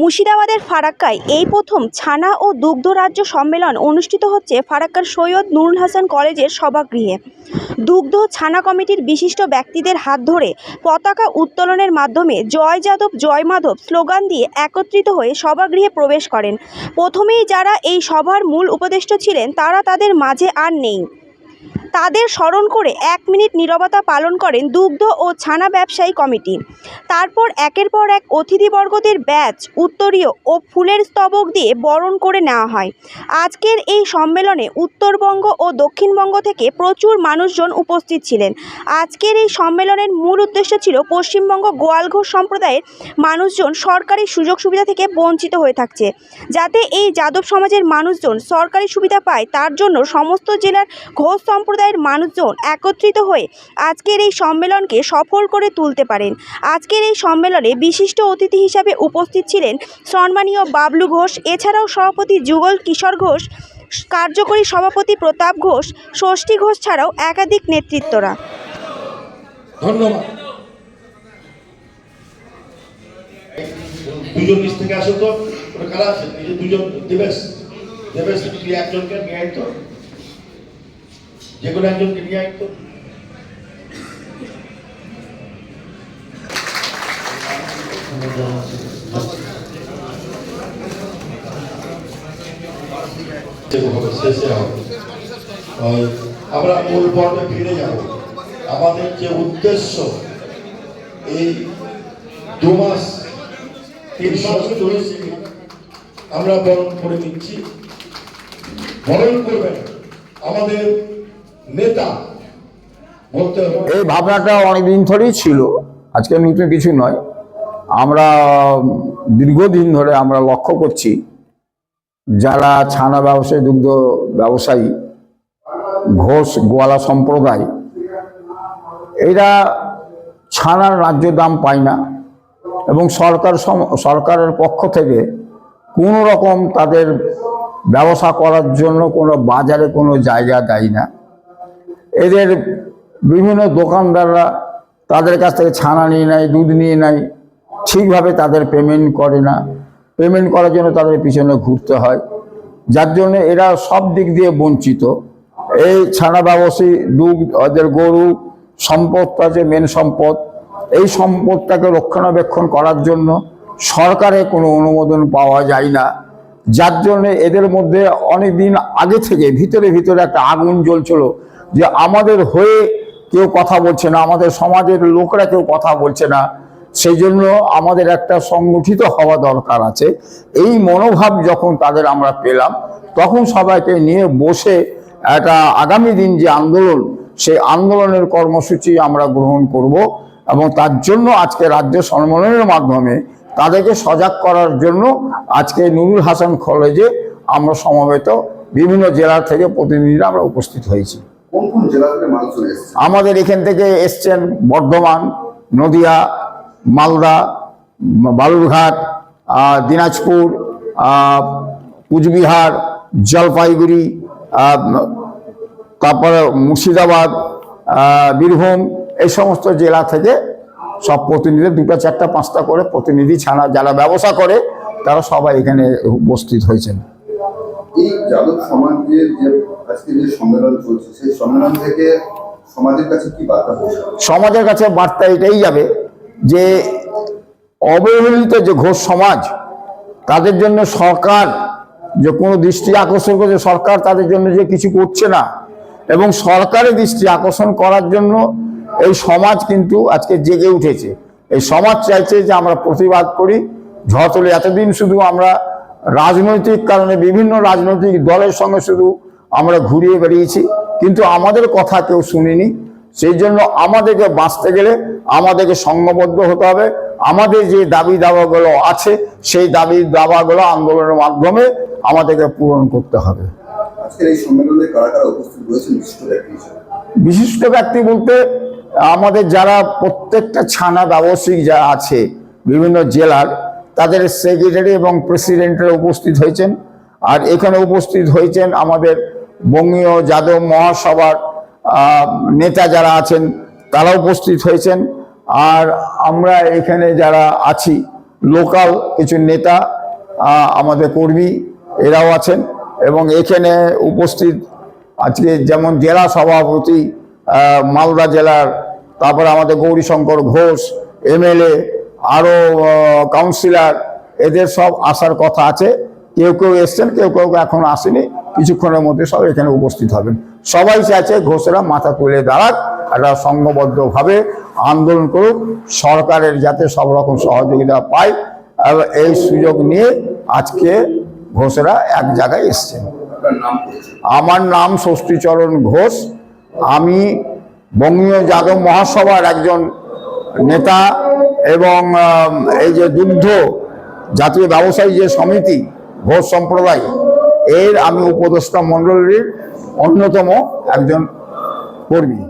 মুর্শিদাবাদের ফারাক্কায় এই প্রথম ছানা ও দুগ্ধ রাজ্য সম্মেলন অনুষ্ঠিত হচ্ছে ফারাক্কার সৈয়দ নুরুল হাসান কলেজের সভাগৃহে। দুগ্ধ ছানা কমিটির বিশিষ্ট ব্যক্তিদের হাত ধরে পতাকা উত্তোলনের মাধ্যমে জয় যাদব, জয় মাধব স্লোগান দিয়ে একত্রিত হয়ে সভাগৃহে প্রবেশ করেন। প্রথমেই যারা এই সভার মূল উপদেষ্ট ছিলেন, তারা তাদের মাঝে আর নেই। তাদের স্মরণ করে এক মিনিট নীরবতা পালন করেন দুগ্ধ ও ছানা ব্যবসায়ী কমিটি। তারপর একের পর এক অতিথিবর্গদের ব্যাচ, উত্তরীয় ও ফুলের স্তবক দিয়ে বরণ করে নেওয়া হয়। আজকের এই সম্মেলনে উত্তরবঙ্গ ও দক্ষিণবঙ্গ থেকে প্রচুর মানুষজন উপস্থিত ছিলেন। আজকের এই সম্মেলনের মূল উদ্দেশ্য ছিল পশ্চিমবঙ্গ গোয়ালঘোষ সম্প্রদায়ের মানুষজন সরকারি সুযোগ সুবিধা থেকে বঞ্চিত হয়ে থাকছে। যাতে এই যাদব সমাজের মানুষজন সরকারি সুবিধা পায়, তার জন্য সমস্ত জেলার ঘোষ সম্প্রদায়ের মানুষজন একত্রিত হয়ে আজকের এই সম্মেলনকে সফল করে তুলতে পারেন। আজকের এই সম্মেলনে বিশিষ্ট অতিথি হিসাবে উপস্থিত ছিলেন সম্মানীয় বাবলু ঘোষ, এছাড়াও সভাপতি যুগল কিশোর ঘোষ, কার্যকরী সভাপতি প্রতাপ ঘোষ, ষষ্ঠী ঘোষ ছাড়াও একাধিক নেতৃত্বরা। ধন্যবাদ। দুজন দেবেশ। দেবেশ একজনকে নিয়ে যে কোনো একজনকে নিয়ে আয় হবে, শেষে আমরা মূল পর্বে ফিরে যাব। আমাদের যে উদ্দেশ্য এই দু মাস তিন মাস ধরে আমরা বরণ করে নিচ্ছি। বরণ করবেন আমাদের নেতা এই ভাবনাটা অনেকদিন ধরেই ছিল। আজকে নতুন কিছু নয়। আমরা দীর্ঘদিন ধরে আমরা লক্ষ্য করছি, যারা ছানা ব্যবসায়ী, দুগ্ধ ব্যবসায়ী, ঘোষ, গোয়ালা সম্প্রদায়, এরা ছানার ন্যায্য দাম পায় না। এবং সরকার সরকারের পক্ষ থেকে কোনো রকম তাদের ব্যবসা করার জন্য কোনো বাজারে কোনো জায়গা দেয় না। এদের বিভিন্ন দোকানদাররা তাদের কাছ থেকে ছানা নিয়ে নেয়, দুধ নিয়ে নেয়। ঠিকভাবে তাদের পেমেন্ট করে না। পেমেন্ট করার জন্য তাদের পিছনে ঘুরতে হয়। যার জন্য এরা সব দিক দিয়ে বঞ্চিত। এই ছানা ব্যবসায়ী, দুধ, ওদের গরু সম্পদটা যে মেন সম্পদ। এই সম্পদটাকে রক্ষণাবেক্ষণ করার জন্য সরকারের কোনো অনুমোদন পাওয়া যায় না। যার জন্য এদের মধ্যে অনেক দিন আগে থেকে, ভিতরে ভিতরে একটা আগুন জ্বলছিল যে আমাদের হয়ে কেউ কথা বলছে না, আমাদের সমাজের লোকরা কেউ কথা বলছে না। সেই জন্য আমাদের একটা সংগঠিত হওয়া দরকার আছে। এই মনোভাব যখন তাদের আমরা পেলাম, তখন সবাইকে নিয়ে বসে একটা আগামী দিন যে আন্দোলন, সেই আন্দোলনের কর্মসূচি আমরা গ্রহণ করব এবং তার জন্য আজকে রাজ্য সম্মেলনের মাধ্যমে তাদেরকে সজাগ করার জন্য আজকে নুরুল হাসান কলেজে আমরা সমবেত বিভিন্ন জেলা থেকে প্রতিনিধিরা আমরা উপস্থিত হয়েছি। আমাদের এখান থেকে এসছেন বর্ধমান নদিয়া মালদা বালুরঘাট দিনাজপুর কুচবিহার জলপাইগুড়ি তারপরে মুর্শিদাবাদ বীরভূম এই সমস্ত জেলা থেকে সব প্রতিনিধি দুটা চারটা পাঁচটা করে প্রতিনিধি ছাড়া যারা ব্যবসা করে তারা সবাই এখানে উপস্থিত হয়েছেন। এই যাদব সমাজের যে আজকে যে সম্মেলন চলছে সেই সম্মেলন থেকে সমাজের কাছে কি বার্তা সমাজের কাছে বার্তা এটাই যাবে যে অবহেলিত যে ঘোষ সমাজ তাদের জন্য সরকার যে কোনো দৃষ্টি আকর্ষণ করছে সরকার তাদের জন্য যে কিছু করছে না এবং সরকারের দৃষ্টি আকর্ষণ করার জন্য এই সমাজ কিন্তু আজকে জেগে উঠেছে। এই সমাজ চাইছে যে আমরা প্রতিবাদ করি। ঝড় তুলে এতদিন শুধু আমরা রাজনৈতিক কারণে বিভিন্ন রাজনৈতিক দলের সঙ্গে শুধু আমরা ঘুরিয়ে বেরিয়েছি কিন্তু আমাদের কথা কেউ শুনিনি। সেই জন্য আমাদেরকে বাঁচতে গেলে আমাদেরকে সংঘবদ্ধ হতে হবে। আমাদের যে দাবি দাবাগুলো আছে সেই দাবি দাবাগুলো আন্দোলনের মাধ্যমে আমাদেরকে পূরণ করতে হবে। বিশিষ্ট ব্যক্তি বলতে আমাদের যারা প্রত্যেকটা ছানা ব্যবসায়িক যা আছে বিভিন্ন জেলার, তাদের সেক্রেটারি এবং প্রেসিডেন্টরা উপস্থিত হয়েছেন। আর এখানে উপস্থিত হয়েছেন আমাদের বঙ্গীয় যাদব মহাসভার নেতা যারা আছেন তারা উপস্থিত হয়েছেন। আর আমরা এখানে যারা আছি, লোকাল কিছু নেতা আমাদের কর্মী, এরাও আছেন। এবং এখানে উপস্থিত আজকে যেমন জেলা সভাপতি মালদা জেলার তারপরে আমাদের গৌরীশঙ্কর ঘোষ এমএলএ আরও কাউন্সিলর এদের সব আসার কথা আছে। কেউ কেউ এসছেন কেউ কেউ এখন আসেনি। কিছুক্ষণের মধ্যে সব এখানে উপস্থিত হবেন। সবাই চাইছে ঘোষেরা মাথা তুলে দাঁড়াক একটা সংঘবদ্ধভাবে আন্দোলন করুক সরকারের যাতে সব রকম সহযোগিতা পায়। আর এই সুযোগ নিয়ে আজকে ঘোষেরা এক জায়গায় এসছেন। আমার নাম ষষ্ঠীচরণ ঘোষ। আমি বঙ্গীয় যাদব মহাসভার একজন নেতা এবং এই যে দুগ্ধ জাতীয় ব্যবসায়ী যে সমিতি, ঘোষ সম্প্রদায়, এর আমি উপদেষ্টা মণ্ডলীর অন্যতম একজন কর্মী।